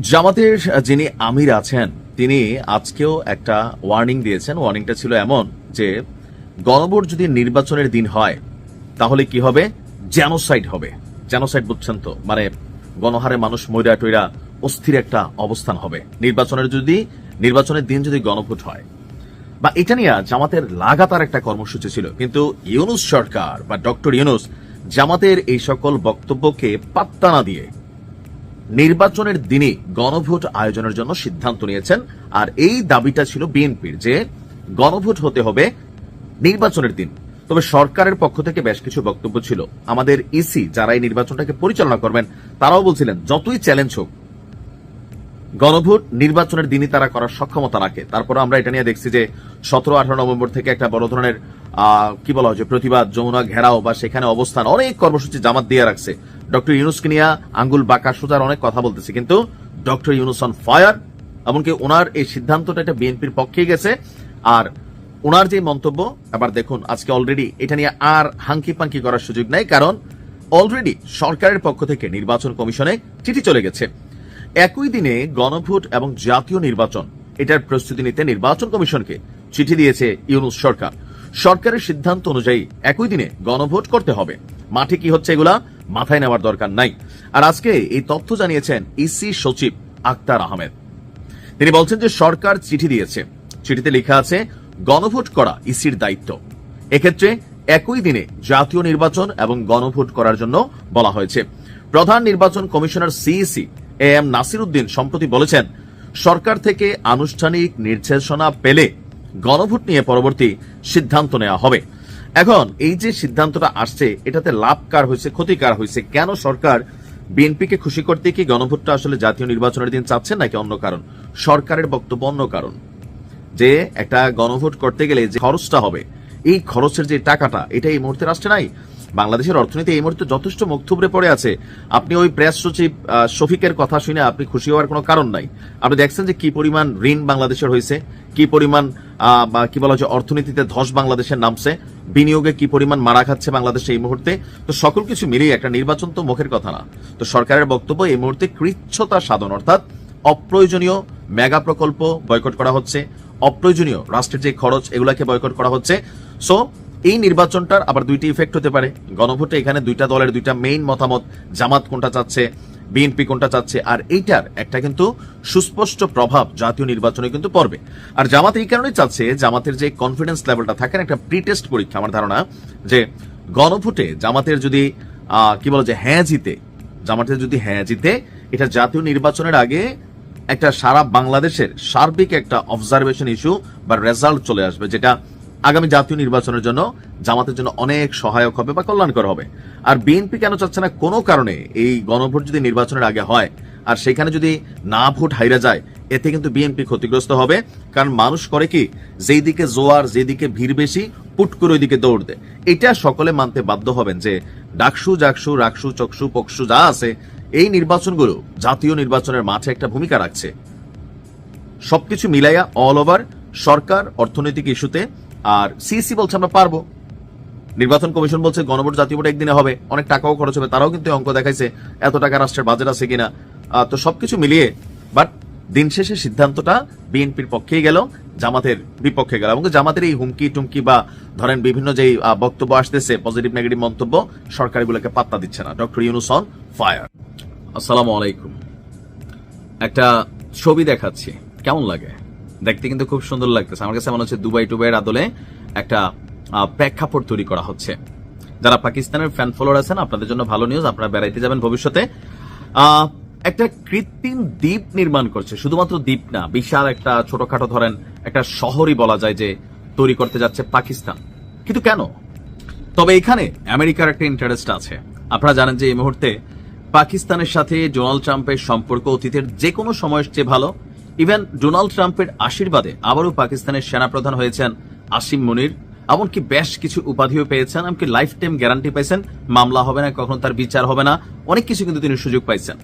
জামাতের যিনি আমির আছেন, তিনি আজকেও একটা ওয়ার্নিং দিয়েছেন। ওয়ার্নিংটা ছিল এমন যে, গণভোট যদি নির্বাচনের দিন হয়, তাহলে কি হবে? জেনোসাইড হবে। জেনোসাইড বুঝছেন তো? মানে গণহারে মানুষ ময়রা টইরা অস্থির একটা অবস্থান হবে। নির্বাচনের যদি, নির্বাচনের দিন যদি গণভোট হয়। বা এটা নিয়ে জামাতের লাগাতার একটা কর্মসূচি ছিল। কিন্তু ইউনুস সরকার বা ডক্টর ইউনুস জামাতের এই সকল বক্তব্যকে পাত্তা না দিয়ে নির্বাচনের দিনে গণভোট আয়োজনের জন্য সিদ্ধান্ত নিয়েছেন, আর এই দাবিটা ছিল বিএনপির যে গণভোট হতে হবে নির্বাচনের দিন। তবে সরকারের পক্ষ থেকে বেশ কিছু বক্তব্য ছিল। আমাদের ইসি যারা এই নির্বাচনটাকে পরিচালনা করবেন, তারাও বলছিলেন, যতই চ্যালেঞ্জ হোক, গণভোট নির্বাচনের দিনই তারা করার সক্ষমতা রাখে। তারপর আমরা এটা নিয়ে দেখছি যে, সতেরো আঠারো নভেম্বর থেকে একটা বড় ধরনের কি বলা হয় প্রতিবাদ, যমুনা ঘেরাও বা সেখানে অবস্থান, অনেক কর্মসূচি জামাত দিয়ে রাখছে। ডক্টর ইউনুসকে নিয়ে আঙ্গুল বাঁকা সোজার অনেক কথা বলতেছে, কিন্তু ডক্টর ইউনুস অন ফায়ার এমনকি ওনার এই সিদ্ধান্তটা এটা বিএনপির পক্ষে গেছে। আর ওনার যে মন্তব্য আবার দেখুন, আজকে অলরেডি এটা নিয়ে আর হাঙ্কি পাঙ্কি করার সুযোগ নাই, কারণ অলরেডি সরকারের পক্ষ থেকে নির্বাচন কমিশনে চিঠি চলে গেছে। একই দিনে গণভোট এবং জাতীয় নির্বাচন, এটার প্রস্তুতি নিতে নির্বাচন কমিশনকে চিঠি দিয়েছে ইউনুস সরকার। সরকারের সিদ্ধান্ত অনুযায়ী একই দিনে গণভোট করতে হবে। মাঠে কি হচ্ছে এগুলা? মাথায় নেওয়ার দরকার নাই। আর আজকে এই তথ্য জানিয়েছেন ইসি সচিব আক্তার আহমেদ। তিনি বলছেন যে সরকার চিঠি দিয়েছে। চিঠিতে লেখা আছে, গণভোট করা ইসির দায়িত্ব। এক্ষেত্রে একই দিনে জাতীয় নির্বাচন এবং গণভোট করার জন্য বলা হয়েছে। প্রধান নির্বাচন commissioner CEC A M Nasir Uddin সম্প্রতি বলেছেন, সরকার থেকে আনুষ্ঠানিক নির্দেশনা পেলে গণভোট নিয়ে পরবর্তী সিদ্ধান্ত নেওয়া হবে। এখন, এই যে সিদ্ধান্তটা আসছে, এটাতে লাভ কার হয়েছে ক্ষতিকার হয়েছে? কেন সরকার বিএনপিকে খুশি করতে কি গণভোটটা আসলে জাতীয় নির্বাচনের দিন চাচ্ছেন নাকি অন্য কারণ? সরকারের বক্তব্য অন্য কারণ। যে একটা গণভোট করতে গেলে যে খরচটা হবে, এই খরচের যে টাকাটা, এটা এই মুহূর্তে রাষ্ট্রে নাই? বাংলাদেশের অর্থনীতি এই মুহূর্তে যথেষ্ট মুখ থুবড়ে পড়ে আছে। আপনি ওই প্রেস সচিব শফিকের কথা শুনে আপনি খুশি হওয়ার কোনো কারণ নাই। আপনি দেখছেন যে কি পরিমাণ ঋণ বাংলাদেশের হয়েছে? কি পরিমাণ কি বলা হচ্ছে, অর্থনীতিতে ধস বাংলাদেশের নামছে, বিনিয়োগে কি পরিমাণ মারা খাচ্ছে বাংলাদেশে এই মুহূর্তে, তো সকল কিছু মিলিয়ে একটা নির্বাচন তো মুখের কথা না। তো সরকারের বক্তব্য এই মুহূর্তে কৃচ্ছতা সাধন, অর্থাৎ অপ্রয়োজনীয় মেগা প্রকল্প বয়কট করা হচ্ছে, অপ্রয়োজনীয় রাষ্ট্রের যে খরচ এগুলাকে বয়কট করা হচ্ছে। সো এই নির্বাচনটার আবার দুইটি ইফেক্ট হতে পারে। গণভোটে এখানে দুইটা দলের দুইটা মেইন মতামত, জামাত কোনটা চাচ্ছে বিএনপি কোনটা চাচ্ছে? আর এইটার একটা কিন্তু সুস্পষ্ট প্রভাব জাতীয় নির্বাচনে কিন্তু পড়বে। আর জামাত এই কারণেই চাচ্ছে জামাতের যে কনফিডেন্স লেভেলটা থাকে না, একটা প্রি টেস্ট পরীক্ষা আমার ধারণা যে গণভোটে জামাতের যদি কি বলে যে হ্যাঁ জিতে জামাতের যদি হ্যাঁ জিতে এটা জাতীয় নির্বাচনের আগে একটা সারা বাংলাদেশের সার্বিক একটা অবজারভেশন ইস্যু বা রেজাল্ট চলে আসবে যেটা আগামী জাতীয় নির্বাচনের জন্য জামাতের জন্য অনেক সহায়ক হবে বা কল্যাণকর হবে। আর বিএনপি কেন চাচ্ছে না? কোনো কারণে এই গণভোট যদি নির্বাচনের আগে হয় আর সেখানে যদি না ভোট হাইরা যায়, এতে কিন্তু বিএনপি ক্ষতিগ্রস্ত হবে। কারণ মানুষ করে কি, যেই দিকে জোয়ার যেদিকে ভিড় বেশি, পুট করে ওইদিকে দৌড় দেয়। এটা সকলে মানতে বাধ্য হবেন যে ডাকসু, জাকসু, রাকসু, চকসু, পকসু যা আছে, এই নির্বাচনগুলো জাতীয় নির্বাচনের মাঠে একটা ভূমিকা রাখছে। সবকিছু মিলাইয়া অল ওভার সরকার, অর্থনৈতিক ইস্যুতে আর সিসি বলছে আমরা পারব। নির্বাচন কমিশন বলছে গণভোট জাতীয় ভোট একদিনে হবে, অনেক টাকাও খরচ হবে, তারাও কিন্তু অঙ্ক দেখাইছে এত টাকা রাষ্ট্রের বাজেট আছে কিনা। তো সবকিছু মিলিয়ে বাট দিন শেষে সিদ্ধান্তটা বিএনপির পক্ষেই গেল, জামাতের বিপক্ষে গেল। এবং জামাতের এই হুমকি টুমকি বা ধরেন বিভিন্ন যে বক্তব্য আসতেছে পজিটিভ নেগেটিভ মন্তব্য সরকার এগুলোকে পাত্তা দিচ্ছে না। ডক্টর ইউনুস অন ফায়ার আসসালামু আলাইকুম। একটা ছবি দেখাচ্ছি, কেমন লাগে? দেখতে কিন্তু খুব সুন্দর লাগতেছে। আমার কাছে মনে হচ্ছে দুবাই টুবাইয়ের আদলে একটা প্রেক্ষাপট তৈরি করা হচ্ছে। যারা পাকিস্তানের ফ্যান ফলোয়ার আছেন, আপনাদের জন্য ভালো নিউজ আপনারা বেড়াইতে যাবেন ভবিষ্যতে। একটা কৃত্রিম দ্বীপ নির্মাণ করছে। শুধুমাত্র দ্বীপ না, বিশাল একটা ছোটখাটো ধরেন, একটা শহরই বলা যায় যে তৈরি করতে যাচ্ছে পাকিস্তান। কিন্তু কেন? তবে এখানে আমেরিকার একটা ইন্টারেস্ট আছে। আপনারা জানেন যে এই মুহূর্তে পাকিস্তানের সাথে ডোনাল্ড ট্রাম্পের সম্পর্ক অতীতের যে কোনো সময়ের চেয়ে ভালো। ইভেন ডোনাল্ড ট্রাম্পের আশীর্বাদে আবারও পাকিস্তানের সেনাপ্রধান হয়েছেন আসিম মুনির। এমনকি বেশ কিছু উপাধিও পেয়েছেন, এমনকি লাইফ টাইম গ্যারান্টি পাইছেন। মামলা হবে না, কখনো তার বিচার হবে না। অনেক কিছু কিন্তু তিনি সুযোগ পাইছেন।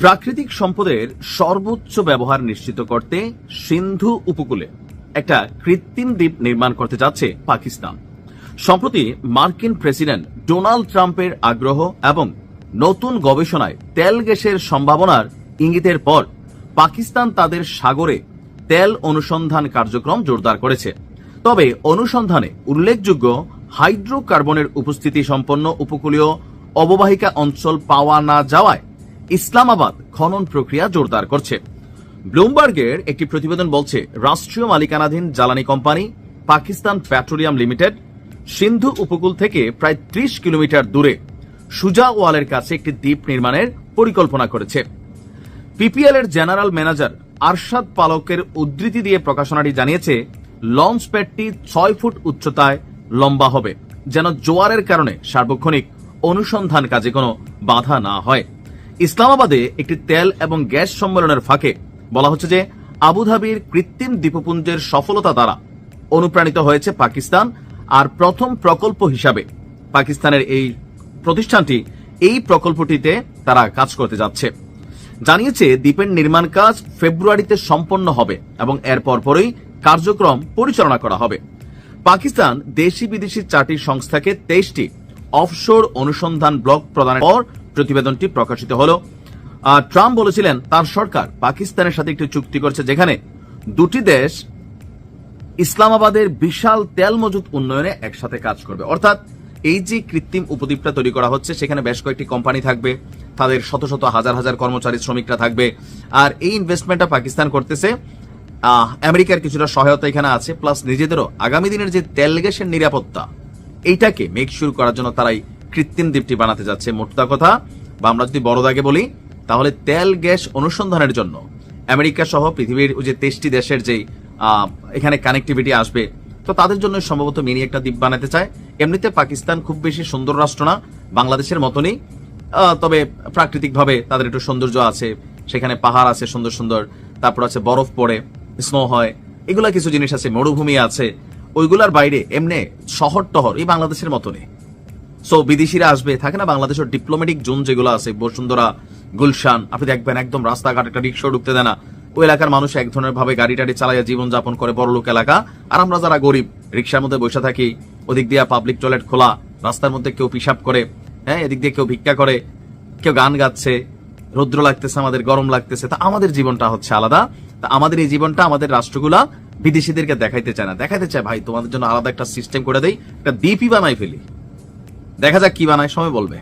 প্রাকৃতিক সম্পদের সর্বোচ্চ ব্যবহার নিশ্চিত করতে সিন্ধু উপকূলে একটা কৃত্রিম দ্বীপ নির্মাণ করতে যাচ্ছে পাকিস্তান। সম্প্রতি মার্কিন প্রেসিডেন্ট ডোনাল্ড ট্রাম্পের আগ্রহ এবং নতুন গবেষণায় তেল গ্যাসের সম্ভাবনার ইঙ্গিতের পর পাকিস্তান তাদের সাগরে তেল অনুসন্ধান কার্যক্রম জোরদার করেছে। তবে অনুসন্ধানে উল্লেখযোগ্য হাইড্রোকার্বনের উপস্থিতি সম্পন্ন উপকূলীয় অববাহিকা অঞ্চল পাওয়া না যাওয়ায় ইসলামাবাদ খনন প্রক্রিয়া জোরদার করছে। ব্লুমবার্গের একটি প্রতিবেদন বলছে, রাষ্ট্রীয় মালিকানাধীন জ্বালানি company Pakistan petroleum limited Sindhu উপকূল থেকে প্রায় ত্রিশ কিলোমিটার দূরে সুজা ওয়ালের কাছে একটি দ্বীপ নির্মাণের পরিকল্পনা করেছে। পিপিএল এর জেনারেল ম্যানেজার আরশাদ পালকের উদ্ধৃতি দিয়ে প্রকাশনাটি জানিয়েছে, লঞ্চ প্যাডটি ছয় ফুট উচ্চতায় লম্বা হবে, যেন জোয়ারের কারণে সার্বক্ষণিক অনুসন্ধান কাজে কোনো বাধা না হয়। ইসলামাবাদে একটি তেল এবং গ্যাস সম্মেলনের ফাঁকে বলা হচ্ছে যে, আবুধাবির কৃত্রিম দ্বীপপুঞ্জের সফলতা দ্বারা অনুপ্রাণিত হয়েছে পাকিস্তান আর প্রথম প্রকল্প হিসাবে পাকিস্তানের এই প্রতিষ্ঠানটি এই প্রকল্পটিতে তারা কাজ করতে যাচ্ছে। জানিয়েছে, দ্বীপের নির্মাণ কাজ ফেব্রুয়ারিতে সম্পন্ন হবে এবং এর পরপরই কার্যক্রম পরিচালনা করা হবে। পাকিস্তান দেশি বিদেশি চারটি সংস্থাকে তেইশটি অফশোর অনুসন্ধান ব্লক প্রদানের পর প্রতিবেদনটি প্রকাশিত হল। ট্রাম্প বলেছিলেন, তার সরকার পাকিস্তানের সাথে একটি চুক্তি করছে যেখানে দুটি দেশ ইসলামাবাদের বিশাল তেল মজুদ উন্নয়নে একসাথে কাজ করবে। অর্থাৎ এই যে কৃত্রিম উপদ্বীপটা তৈরি করা হচ্ছে সেখানে বেশ কয়েকটি কোম্পানি থাকবে তাদের শত শত হাজার হাজার কর্মচারী শ্রমিকরা থাকবে। আর এই ইনভেস্টমেন্টটা পাকিস্তান করতেছে আমেরিকার কিছুটা সহায়তা এখানে আছে প্লাস নিজেদেরও আগামী দিনের যে তেল গ্যাসের নিরাপত্তা এইটাকে মেক শুরু করার জন্য তারাই কৃত্রিম দ্বীপটি বানাতে যাচ্ছে। মোটটা কথা বা আমরা যদি বড় দাগে বলি তাহলে তেল গ্যাস অনুসন্ধানের জন্য আমেরিকা সহ পৃথিবীর যে তেইশটি দেশের আহ, এখানে কানেক্টিভিটি আসবে তো তাদের জন্য সম্ভবত মিনি একটা দ্বীপ বানাতে চায়। এমনিতে পাকিস্তান খুব বেশি সুন্দর রাষ্ট্র না, বাংলাদেশের মতনই। তবে প্রাকৃতিকভাবে তাদের একটু সৌন্দর্য আছে, সেখানে পাহাড় আছে সুন্দর সুন্দর, তারপর আছে বরফ পড়ে, স্নো হয়, এগুলা কিছু জিনিস আছে, মরুভূমি আছে, ওইগুলার বাইরে এমনি শহর টহর এই বাংলাদেশের মতনই। সো বিদেশিরা আসবে, থাকে না বাংলাদেশের ডিপ্লোম্যাটিক জোন যেগুলো আছে, বসুন্ধরা, গুলশান, আপনি দেখবেন একদম রাস্তাঘাট একটা রিক্সা ঢুকতে দেয় না। ওই এলাকার মানুষ এক ধরনের ভাবে গাড়ি টাড়ি চালাইয়া জীবনযাপন করে বড় লোক এলাকা। আর আমরা যারা গরিব, রিক্সার মধ্যে বসে থাকি ওদিক দিয়ে পাবলিক টয়লেট খোলা, রাস্তার মধ্যে কেউ পিসাব করে হ্যাঁ এদিক দিয়ে কেউ ভিক্ষা করে, কেউ গান গাচ্ছে, রৌদ্র লাগতেছে, আমাদের গরম লাগতেছে, তা আমাদের জীবনটা হচ্ছে আলাদা। তা আমাদের এই জীবনটা আমাদের রাষ্ট্রগুলা বিদেশিদেরকে দেখাইতে চায় না। দেখাইতে চায়, ভাই, তোমাদের জন্য আলাদা একটা সিস্টেম করে দেয় একটা দ্বীপই বানাই ফেলি। দেখা যাক কি বানায়, সময় বলবে।